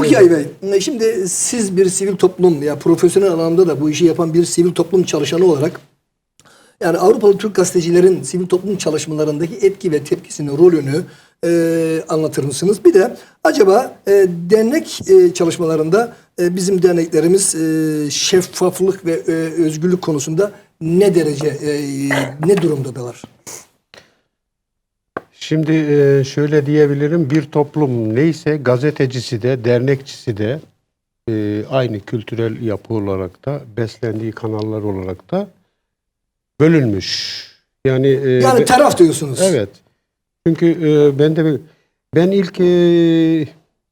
Okyay Bey, şimdi siz bir sivil toplum ya profesyonel anlamda da bu işi yapan bir sivil toplum çalışanı olarak yani Avrupalı Türk gazetecilerin sivil toplum çalışmalarındaki etki ve tepkisini, rolünü e, anlatır mısınız? Bir de acaba e, dernek e, çalışmalarında e, bizim derneklerimiz e, şeffaflık ve e, özgürlük konusunda ne derece, e, ne durumdalar? Şimdi e, şöyle diyebilirim bir toplum neyse gazetecisi de dernekçisi de e, aynı kültürel yapı olarak da beslendiği kanallar olarak da bölünmüş. Yani e, Yani taraf diyorsunuz. evet. Çünkü ben de ben ilk e,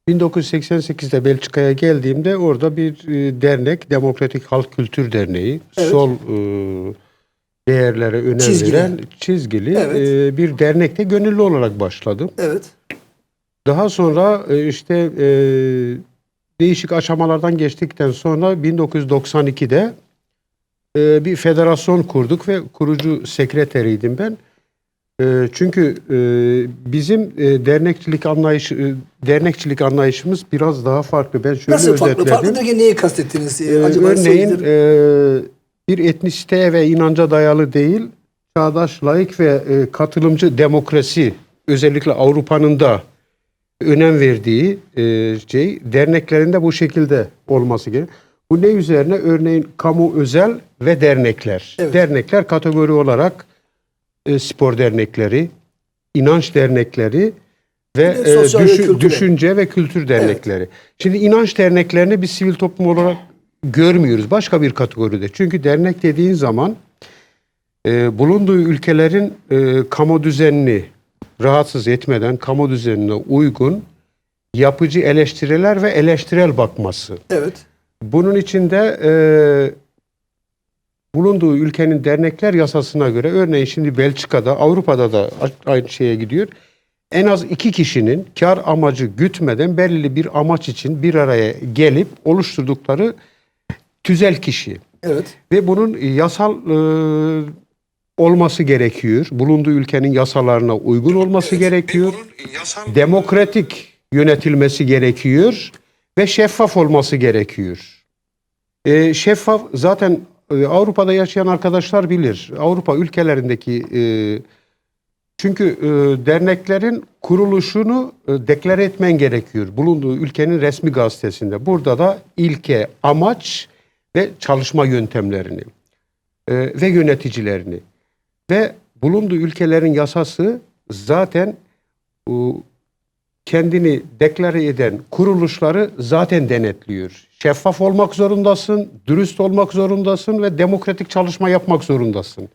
1988'de Belçika'ya geldiğimde orada bir dernek Demokratik Halk Kültür Derneği Evet. sol değerlere önem Çizgili. veren çizgili Evet. e, bir dernekte gönüllü olarak başladım. Evet. Daha sonra e, işte e, değişik aşamalardan geçtikten sonra 1992'de e, bir federasyon kurduk ve kurucu sekreteriydim ben. E, çünkü e, bizim e, dernekçilik anlayışı e, dernekçilik anlayışımız biraz daha farklı. Ben şöyle Nasıl farklı? Farklı derken neyi kastettiniz? Ee, acaba örneğin e, bir etnisiteye ve inanca dayalı değil, çağdaş, laik ve e, katılımcı demokrasi özellikle Avrupa'nın da önem verdiği e, şey derneklerinde bu şekilde olması gerekiyor. Bu ne üzerine? Örneğin kamu özel ve dernekler. Evet. Dernekler kategori olarak e, spor dernekleri, inanç dernekleri ve de e, ve kültürel. düşünce ve kültür dernekleri. Şimdi inanç derneklerini biz sivil toplum olarak görmüyoruz. Başka bir kategoride. Çünkü dernek dediğin zaman e, bulunduğu ülkelerin e, kamu düzenini rahatsız etmeden kamu düzenine uygun yapıcı eleştiriler ve eleştirel bakması. Evet. Bunun içinde e, bulunduğu ülkenin dernekler yasasına göre örneğin şimdi Belçika'da Avrupa'da da aynı şeye gidiyor. En az iki kişinin kar amacı gütmeden belirli bir amaç için bir araya gelip oluşturdukları tüzel kişi. Evet. Ve bunun yasal e, olması gerekiyor. Bulunduğu ülkenin yasalarına uygun olması gerekiyor. Demokratik yönetilmesi gerekiyor ve şeffaf olması gerekiyor. E, şeffaf zaten e, Avrupa'da yaşayan arkadaşlar bilir. Avrupa ülkelerindeki e, çünkü e, derneklerin kuruluşunu e, deklare etmen gerekiyor. Bulunduğu ülkenin resmi gazetesinde. Burada da ilke, amaç ve çalışma yöntemlerini e, ve yöneticilerini ve bulunduğu ülkelerin yasası zaten bu kendini deklare eden kuruluşları zaten denetliyor. Şeffaf olmak zorundasın, dürüst olmak zorundasın ve demokratik çalışma yapmak zorundasın.